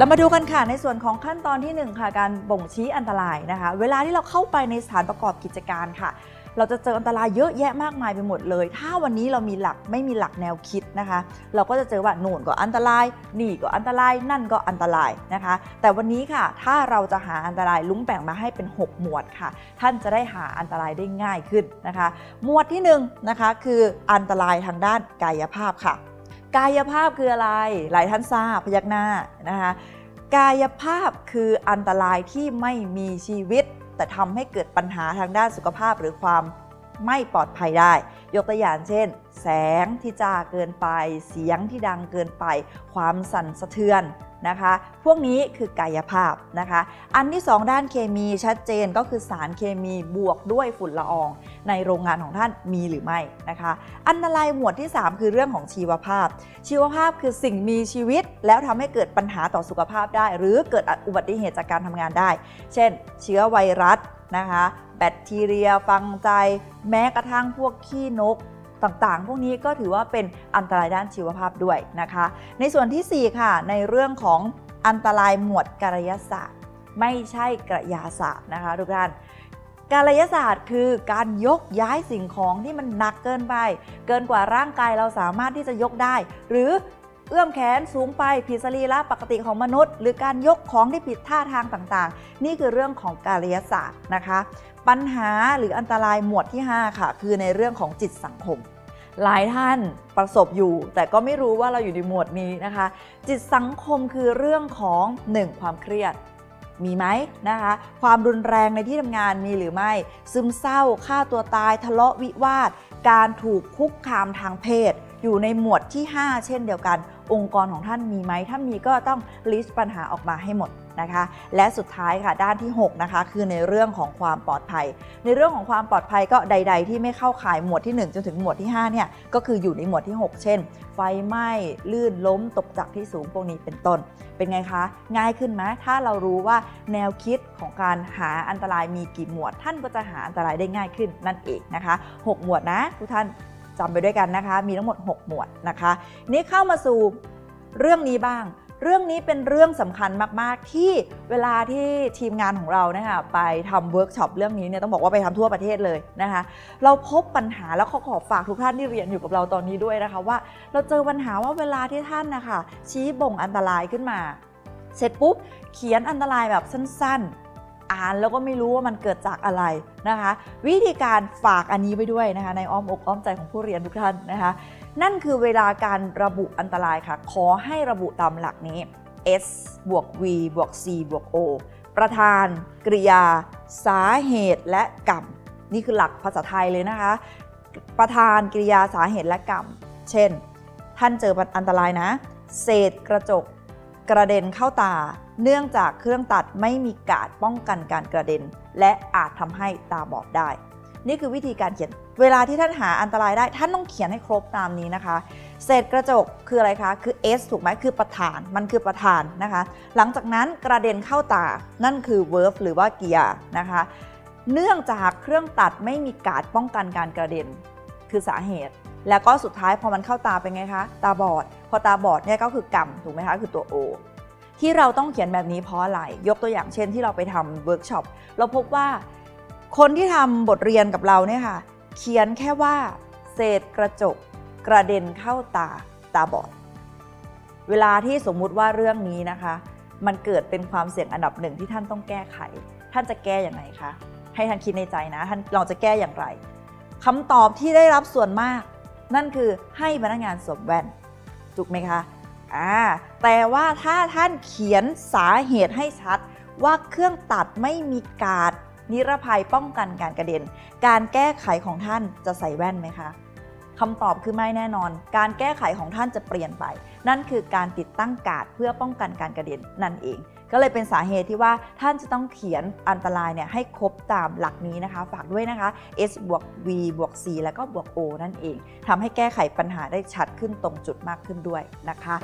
เรามาดูกันค่ะในส่วนของขั้นตอนที่1ค่ะการบ่งชี้อันตรายนะคะ เวลาที่เราเข้าไปในสถานประกอบกิจการค่ะ เราจะเจออันตรายเยอะแยะมากมายไปหมดเลย ถ้าวันนี้เรามีหลักไม่มีหลักแนวคิดนะคะ เราก็จะเจอว่าโน่นก็อันตราย นี่ก็อันตรายนั่นก็อันตรายนะคะ แต่วันนี้ค่ะถ้าเราจะหาอันตรายลุงแบ่งมาให้เป็น 6 หมวดค่ะ ท่านจะได้หาอันตรายได้ง่ายขึ้นนะคะ หมวดที่1นงนะคะคืออันตรายทางด้านกายภาพค่ะ กายภาพคืออะไร หลายท่านทราบพยักหน้านะคะกายภาพคืออันตรายที่ไม่มีชีวิต แต่ทำให้เกิดปัญหาทางด้านสุขภาพหรือความไม่ปลอดภัยได้ ยกตัวอย่างเช่น แสงที่จ้าเกินไป เสียงที่ดังเกินไป ความสั่นสะเทือน นะคะ พวกนี้คือกายภาพนะคะ อันที่ 2 ด้านเคมีชัดเจนก็คือสารเคมีบวกด้วยฝุ่นละออง ในโรงงานของท่านมีหรือไม่นะคะ อันตรายหมวดที่ 3 คือเรื่องของชีวภาพ ชีวภาพคือสิ่งมีชีวิต แล้วทำให้เกิดปัญหาต่อสุขภาพได้ หรือเกิดอุบัติเหตุจากการทำงานได้ เช่น เชื้อไวรัสนะคะ แบคทีเรีย ฟังใจ แม้กระทั่งพวกขี้นก ต่างๆ พวกนี้ก็ถือว่าเป็นอันตรายด้านชีวภาพด้วยนะคะ ในส่วนทีสี่ 4 ค่ะ ในเรื่องของอันตรายหมวดกายศาสตร์ ไม่ใช่กระยาศาสตร์นะคะทุกท่านกายศาสตร์คือการยกย้ายสิ่งของที่มันหนักเกินไป เกินกว่าร่างกายเราสามารถที่จะยกได้ หรือ เอื้อมแขนสูงไปผิดสรีระปกติของมนุษย์ หรือการยกของที่ผิดท่าทางต่างๆ นี่คือเรื่องของกายศาสตร์นะคะ ปัญหาหรืออันตรายหมวดที่ 5 ค่ะ คือในเรื่องของจิตสังคม หลายท่านประสบอยู่ แต่ก็ไม่รู้ว่าเราอยู่ในหมวดนี้นะคะ จิตสังคมคือเรื่องของ 1. ความเครียดมีไหมนะคะ ความรุนแรงในที่ทำงานมีหรือไม่ ซึมเศร้าฆ่าตัวตายทะเลาะวิวาท การถูกคุกคามทางเพศ อยู่ในหมวดที่ 5 เช่นเดียวกัน องค์กรของท่านมีไหม ถ้ามีก็ต้องลิสต์ปัญหาออกมาให้หมดนะคะ และสุดท้ายค่ะด้านที่ 6 นะคะ คือในเรื่องของความปลอดภัย ในเรื่องของความปลอดภัยก็ใด ๆ ที่ไม่เข้าข่ายหมวดที่ 1 จนถึงหมวดที่ 5 เนี่ย ก็คืออยู่ในหมวดที่ 6 เช่น ไฟไหม้ลื่นล้มตกจากที่สูงพวกนี้เป็นต้น เป็นไงคะ ง่ายขึ้นไหมถ้าเรารู้ว่าแนวคิดของการหาอันตรายมีกี่หมวด ท่านก็จะหาอันตรายได้ง่ายขึ้นนั่นเองนะคะ 6 หมวดนะทุกท่าน จำไปด้วยกันนะคะ มีทั้งหมด 6 หมวดนะคะ นี่เข้ามาสู่เรื่องนี้บ้าง เรื่องนี้เป็นเรื่องสำคัญมาก ๆ ที่เวลาที่ทีมงานของเรานะคะไปทำเวิร์กช็อปเรื่องนี้เนี่ยต้องบอกว่าไปทำทั่วประเทศเลยนะคะ เราพบปัญหาแล้วขอขอฝากทุกท่านที่เรียนอยู่กับเราตอนนี้ด้วยนะคะว่า เราเจอปัญหาว่าเวลาที่ท่านนะคะชี้บ่งอันตรายขึ้นมา เสร็จปุ๊บเขียนอันตรายแบบสั้น ๆ อ่านแล้วก็ไม่รู้ว่ามันเกิดจากอะไรนะคะ วิธีการฝากอันนี้ไว้ด้วยนะคะในอ้อมอกอ้อมใจของผู้เรียนทุกท่านนะคะ นั่นคือเวลาการระบุอันตรายค่ะ ขอให้ระบุตามหลักนี้ S บวก V บวก C บวก O ประธาน กริยา สาเหตุและกรรม นี่คือหลักภาษาไทยเลยนะคะ ประธานกริยาสาเหตุและกรรม เช่น ท่านเจออันตรายนะ เศษกระจก กระเด็นเข้าตา เนื่องจากเครื่องตัดไม่มีกาดป้องกันการกระเด็น และอาจทำให้ตาบอดได้ นี่คือวิธีการเขียน เวลาที่ท่านหาอันตรายได้ ท่านต้องเขียนให้ครบตามนี้นะคะ เศษกระจกคืออะไรคะ คือ S ถูกไหมคือประธาน มันคือประธานนะคะ หลังจากนั้นกระเด็นเข้าตา นั่นคือ verb หรือว่าเกิริยานะคะ เนื่องจากเครื่องตัดไม่มีกาดป้องกันการกระเด็น คือสาเหตุ แล้วก็สุดท้ายพอมันเข้าตาเป็นไงคะ ตาบอด พอตาบอดเนี่ยก็คือกรรมถูกไหมคะคือตัว O ที่เราต้องเขียนแบบนี้เพราะอะไร ยกตัวอย่างเช่นที่เราไปทำเวิร์กช็อปเราพบว่าคนที่ทำบทเรียนกับเราเนี่ยค่ะ เขียนแค่ว่า เศษกระจกกระเด็นเข้าตาตาบอด เวลาที่สมมุติว่าเรื่องนี้นะคะ มันเกิดเป็นความเสี่ยงอันดับหนึ่งที่ท่านต้องแก้ไข ท่านจะแก้อย่างไรคะให้ท่านคิดในใจนะ ท่านเราจะแก้อย่างไรคำตอบที่ได้รับส่วนมาก นั่นคือให้พนักงานสวมแว่น ถูกไหมคะอ่าแต่ว่าถ้าท่านเขียนสาเหตุให้ชัด ว่าเครื่องตัดไม่มีกาดนิรภัยป้องกันการกระเด็น การแก้ไขของท่านจะใส่แว่นไหมคะ คำตอบคือไม่แน่นอน การแก้ไขของท่านจะเปลี่ยนไป นั่นคือการติดตั้งกาดเพื่อป้องกันการกระเด็นนั่นเอง ก็เลยเป็นสาเหตุที่ว่าท่านจะต้องเขียนอันตรายเนี่ยให้ครบตามหลักนี้นะคะ ฝากด้วยนะคะ S บวก V บวก C แล้วก็บวก O นั่นเองทำให้แก้ไขปัญหาได้ชัดขึ้นตรงจุดมากขึ้นด้วยนะคะ